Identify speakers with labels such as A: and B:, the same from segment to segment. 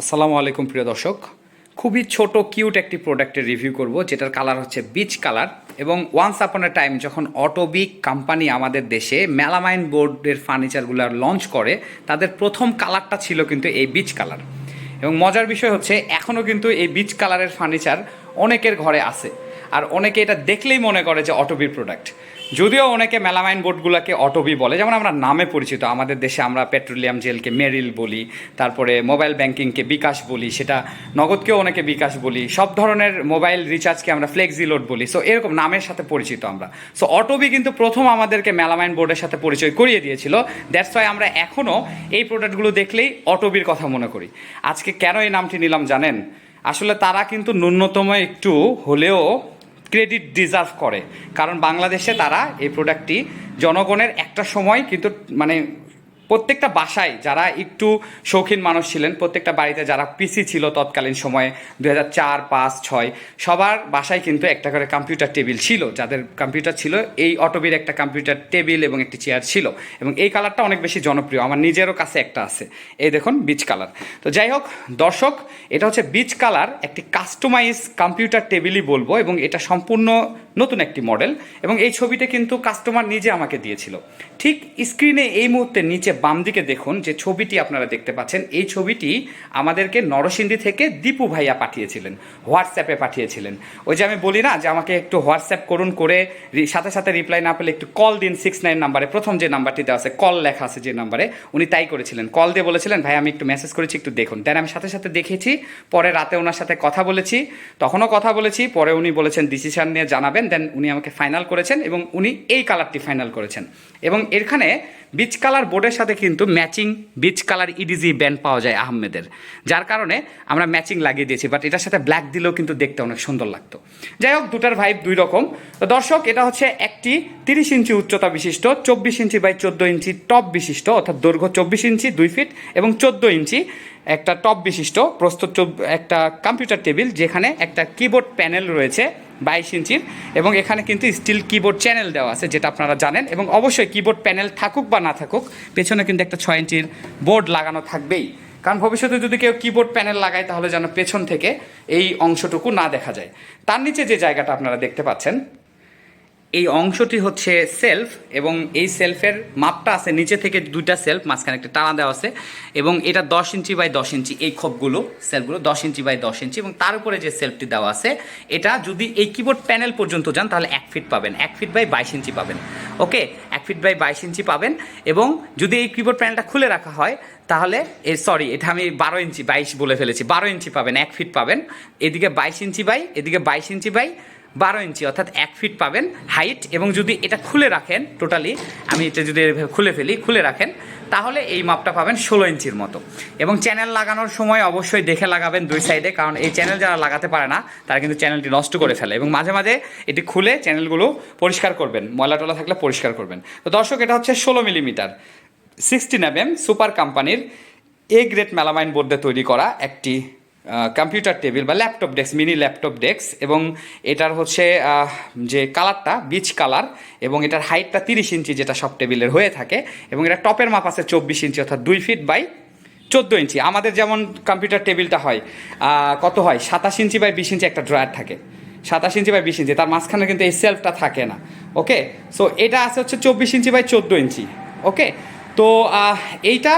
A: আসসালামু আলাইকুম প্রিয় দর্শক। খুবই ছোট কিউট একটি প্রোডাক্টের রিভিউ করব, যেটার কালার হচ্ছে বিচ কালার এবং ওয়ান্স আপন এ টাইম যখন অটোবিক কোম্পানি আমাদের দেশে মেলামাইন বোর্ডের ফার্নিচারগুলো লঞ্চ করে, তাদের প্রথম কালারটা ছিল কিন্তু এই বিচ কালার এবং মজার বিষয় হচ্ছে এখনও কিন্তু এই বিচ কালারের ফার্নিচার অনেকের ঘরে আছে। আর অনেকে এটা দেখলেই মনে করে যে অটোবির প্রোডাক্ট যদিও অনেকে মেলামাইন বোর্ডগুলোকে অটোবি বলে, যেমন আমরা নামে পরিচিত, আমাদের দেশে আমরা পেট্রোলিয়াম জেলকে মেরিল বলি, তারপরে মোবাইল ব্যাংকিংকে বিকাশ বলি, সেটা নগদকেও অনেকে বিকাশ বলি, সব ধরনের মোবাইল রিচার্জকে আমরা ফ্লেক্সিলোড বলি সো এরকম নামের সাথে পরিচিত আমরা। সো অটোবি কিন্তু প্রথম আমাদেরকে মেলামাইন বোর্ডের সাথে পরিচয় করিয়ে দিয়েছিল দ্যাটস ওয়াই আমরা এখনও এই প্রোডাক্টগুলো দেখলেই অটোবির কথা মনে করি। আজকে কেন এই নামটি নিলাম জানেন? আসলে তারা কিন্তু ন্যূনতম একটু হলেও ক্রেডিট ডিজার্ভ করে। কারণ বাংলাদেশে তারা এই প্রোডাক্টটি জনগণের একটা সময় কিন্তু মানে প্রত্যেকটা বাসায় যারা একটু শৌখিন মানুষ ছিলেন, প্রত্যেকটা বাড়িতে যারা পিসি ছিল তৎকালীন সময়ে দু হাজার চার, পাঁচ, ছয়, সবার বাসায় কিন্তু একটা করে কম্পিউটার টেবিল ছিল। যাদের কম্পিউটার ছিল, এই অটোবির একটা কম্পিউটার টেবিল এবং একটি চেয়ার ছিল। এবং এই কালারটা অনেক বেশি জনপ্রিয়। আমার নিজেরও কাছে একটা আছে। এই দেখুন বিচ কালার তো যাই হোক, দর্শক, এটা হচ্ছে বিচ কালার একটি কাস্টমাইজ কম্পিউটার টেবিলই বলব এবং এটা সম্পূর্ণ নতুন একটি মডেল এবং এই ছবিটা কিন্তু কাস্টমার নিজে আমাকে দিয়েছিল। ঠিক স্ক্রিনে এই মুহূর্তে নিচে বাম দিকে দেখুন যে ছবিটি আপনারা দেখতে পাচ্ছেন। এই ছবিটি আমাদেরকে নরসিংদী থেকে দীপু ভাইয়া পাঠিয়েছিলেন হোয়াটসঅ্যাপে পাঠিয়েছিলেন। ওই যে আমি বলি না যে আমাকে একটু হোয়াটসঅ্যাপ করুন করে সাথে সাথে রিপ্লাই না পেলে একটু কল দিন সিক্স নাইন নাম্বারে প্রথম যে নাম্বারটি দেওয়া আছে কল লেখা আছে যে নাম্বারে উনি তাই করেছিলেন। কল দিয়ে বলেছিলেন, ভাই, আমি একটু মেসেজ করেছি, একটু দেখুন। দেন আমি সাথে সাথে দেখেছি, পরে রাতে ওনার সাথে কথা বলেছি, তখনও কথা বলেছি, পরে উনি বলেছেন ডিসিশন নিয়ে জানাবেন। দেন উনি আমাকে ফাইনাল করেছেন এবং উনি এই কালারটি ফাইনাল করেছেন। এবং এখানে বিচ কালার বোর্ডের সাথে কিন্তু matching beech colour edge band পাওয়া যায় আহমেদের। যার কারণে আমরা ম্যাচিং লাগিয়ে দিয়েছি বাট এটার সাথে ব্ল্যাক দিলেও কিন্তু দেখতে অনেক সুন্দর লাগতো। যাই হোক, দুটার ভাইব দুই রকম। তো দর্শক, এটা হচ্ছে একটি তিরিশ ইঞ্চি উচ্চতা বিশিষ্ট, চব্বিশ ইঞ্চি বাই চোদ্দ ইঞ্চি টপ বিশিষ্ট, অর্থাৎ দৈর্ঘ্য চব্বিশ ইঞ্চি, দুই ফিট এবং চোদ্দ ইঞ্চি একটা টপ বিশিষ্ট, প্রস্তুত একটা কম্পিউটার টেবিল যেখানে একটা কিবোর্ড প্যানেল রয়েছে। বাইশ ইঞ্চির, এবং এখানে কিন্তু স্টিল কিবোর্ড চ্যানেল দেওয়া আছে, যেটা আপনারা জানেন, এবং অবশ্যই কিবোর্ড প্যানেল থাকুক বা না থাকুক, পেছনে কিন্তু একটা ছয় ইঞ্চির বোর্ড লাগানো থাকবেই। কারণ ভবিষ্যতে যদি কেউ কিবোর্ড প্যানেল লাগায়, তাহলে যেন পেছন থেকে এই অংশটুকু না দেখা যায়। তার নিচে যে জায়গাটা আপনারা দেখতে পাচ্ছেন এই অংশটি হচ্ছে সেলফ এবং এই সেলফের মাপটা আছে নিচে থেকে দুইটা সেলফ মাঝখানে একটা টানা দেওয়া আছে এবং এটা দশ ইঞ্চি বাই দশ ইঞ্চি, এই খোপগুলো সেলফগুলো দশ ইঞ্চি বাই দশ ইঞ্চি এবং তার উপরে যে সেলফটি দেওয়া আছে, এটা যদি এই কিবোর্ড প্যানেল পর্যন্ত যান, তাহলে এক ফিট পাবেন, এক ফিট বাই বাইশ ইঞ্চি পাবেন ওকে এক ফিট বাই বাইশ ইঞ্চি পাবেন এবং যদি এই কিবোর্ড প্যানেলটা খুলে রাখা হয়, তাহলে, এ সরি এটা আমি বারো ইঞ্চি, বাইশ বলে ফেলেছি, বারো ইঞ্চি পাবেন, এক ফিট পাবেন, এদিকে বাইশ ইঞ্চি বাই এদিকে বাইশ ইঞ্চি বাই বারো ইঞ্চি, অর্থাৎ এক ফিট পাবেন হাইট এবং যদি এটা খুলে রাখেন টোটালি আমি এটা যদি খুলে ফেলি, খুলে রাখেন, তাহলে এই মাপটা পাবেন ষোলো ইঞ্চির মতো। এবং চ্যানেল লাগানোর সময় অবশ্যই দেখে লাগাবেন দুই সাইডে কারণ এই চ্যানেল যারা লাগাতে পারে না, তারা কিন্তু চ্যানেলটি নষ্ট করে ফেলে। এবং মাঝে মাঝে এটি খুলে চ্যানেলগুলো পরিষ্কার করবেন, ময়লা টলা থাকলে পরিষ্কার করবেন। তো দর্শক, এটা হচ্ছে ষোলো মিলিমিটার সিক্সটিন এম সুপার কোম্পানির এ গ্রেড মেলামাইন বোর্ডে তৈরি করা একটি কম্পিউটার টেবিল বা laptop desk mini laptop desk এবং এটার হচ্ছে যে কালারটা বিচ কালার এবং এটার হাইটটা তিরিশ ইঞ্চি যেটা সব টেবিলের হয়ে থাকে এবং এটা টপের মাপ আছে চব্বিশ ইঞ্চি অর্থাৎ দুই ফিট বাই চোদ্দ ইঞ্চি। আমাদের যেমন কম্পিউটার টেবিলটা হয় কত হয়? সাতাশ ইঞ্চি বাই বিশ ইঞ্চি একটা ড্রয়ার থাকে। সাতাশ ইঞ্চি বাই বিশ ইঞ্চি, তার মাঝখানে কিন্তু এই সেলফটা থাকে না ওকে সো এটা আছে হচ্ছে চব্বিশ ইঞ্চি বাই চোদ্দ ইঞ্চি ওকে তো এইটা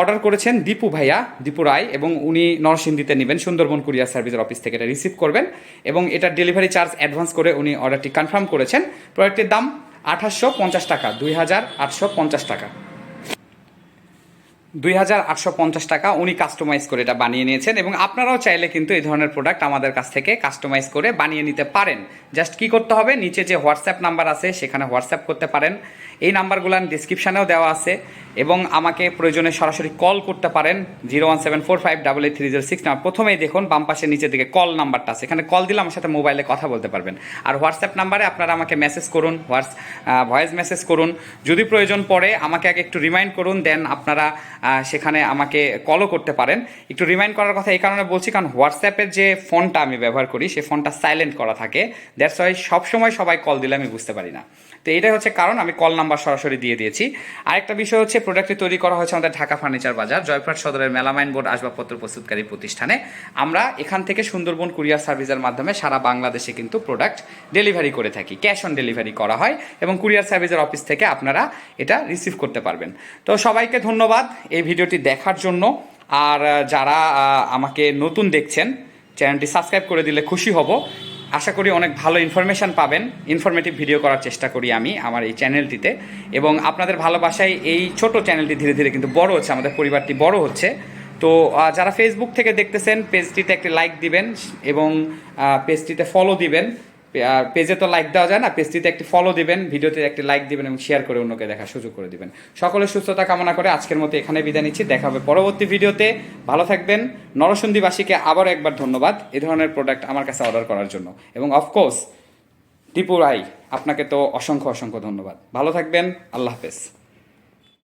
A: অর্ডার করেছেন দীপু ভাইয়া, দীপু রায়, এবং উনি নরসিংদীতে নেবেন, সুন্দরবন কুরিয়ার সার্ভিসের অফিস থেকে এটা রিসিভ করবেন, এবং এটার ডেলিভারি চার্জ অ্যাডভান্স করে উনি অর্ডারটি কনফার্ম করেছেন। প্রোডাক্টের দাম আঠাশশো পঞ্চাশ টাকা, দুই হাজার আটশো পঞ্চাশ টাকা। দুই হাজার আটশো পঞ্চাশ টাকা উনি কাস্টমাইজ করে এটা বানিয়ে নিয়েছেন, এবং আপনারাও চাইলে কিন্তু এই ধরনের প্রোডাক্ট আমাদের কাছ থেকে কাস্টমাইজ করে বানিয়ে নিতে পারেন। জাস্ট কি করতে হবে? নিচে যে হোয়াটসঅ্যাপ নাম্বার আছে, সেখানে হোয়াটসঅ্যাপ করতে পারেন। এই নাম্বারগুলো ডিসক্রিপশানেও দেওয়া আছে এবং আমাকে প্রয়োজনে সরাসরি কল করতে পারেন zero one seven four five double eight three zero six number. প্রথমেই দেখুন বাম পাশের নিচের দিকে কল নাম্বারটা আছে। এখানে কল দিলে আমার সাথে মোবাইলে কথা বলতে পারবেন। আর হোয়াটসঅ্যাপ নাম্বারে আপনারা আমাকে মেসেজ করুন হোয়াটস ভয়েস মেসেজ করুন। যদি প্রয়োজন পড়ে, আমাকে আগে একটু রিমাইন্ড করুন দেন আপনারা সেখানে আমাকে কলও করতে পারেন। একটু রিমাইন্ড করার কথা এই কারণে বলছি, কারণ হোয়াটসঅ্যাপের যে ফোনটা আমি ব্যবহার করি সেই ফোনটা সাইলেন্ট করা থাকে। দ্যাটস ওয়াই সবসময় সবাই কল দিলে আমি বুঝতে পারি না। তো এটাই হচ্ছে কারণ, আমি কল নাম্বার নাম্বার সরাসরি দিয়ে দিয়েছি। আরেকটা বিষয় হচ্ছে প্রোডাক্টটি তৈরি করা হয়েছে আমাদের ঢাকা ফার্নিচার বাজার জয়প্রাট সদরের মেলামাইন বোর্ড আসবাবপত্র প্রস্তুতকারী প্রতিষ্ঠানে। আমরা এখান থেকে সুন্দরবন কুরিয়ার সার্ভিসের মাধ্যমে সারা বাংলাদেশে কিন্তু প্রোডাক্ট ডেলিভারি করে থাকি। ক্যাশ অন ডেলিভারি করা হয় এবং কুরিয়ার সার্ভিসের অফিস থেকে আপনারা এটা রিসিভ করতে পারবেন। তো সবাইকে ধন্যবাদ এই ভিডিওটি দেখার জন্য। আর যারা আমাকে নতুন দেখছেন চ্যানেলটি সাবস্ক্রাইব করে দিলে খুশি হব। আশা করি অনেক ভালো ইনফরমেশান পাবেন। ইনফরমেটিভ ভিডিও করার চেষ্টা করি আমি আমার এই চ্যানেলটিতে এবং আপনাদের ভালোবাসায় এই ছোট চ্যানেলটি ধীরে ধীরে কিন্তু বড় হচ্ছে, আমাদের পরিবারটি বড় হচ্ছে। তো যারা ফেসবুক থেকে দেখতেছেন পেজটিতে একটি লাইক দিবেন এবং পেজটিতে ফলো দিবেন। আর পেজে তো লাইক দেওয়া যায় না পেজটিতে একটি ফলো দিবেন ভিডিওতে একটি লাইক দিবেন এবং শেয়ার করে অন্যকে দেখার সুযোগ করে দিবেন। সকলের সুস্থতা কামনা করে আজকের মতো এখানে বিদায় নিচ্ছি। দেখা হবে পরবর্তী ভিডিওতে ভালো থাকবেন। নরসন্দীবাসীকে আবারও একবার ধন্যবাদ এ ধরনের প্রোডাক্ট আমার কাছে অর্ডার করার জন্য। এবং অফকোর্স টিপু রাই আপনাকে তো অসংখ্য অসংখ্য ধন্যবাদ। ভালো থাকবেন। আল্লাহ হাফেজ।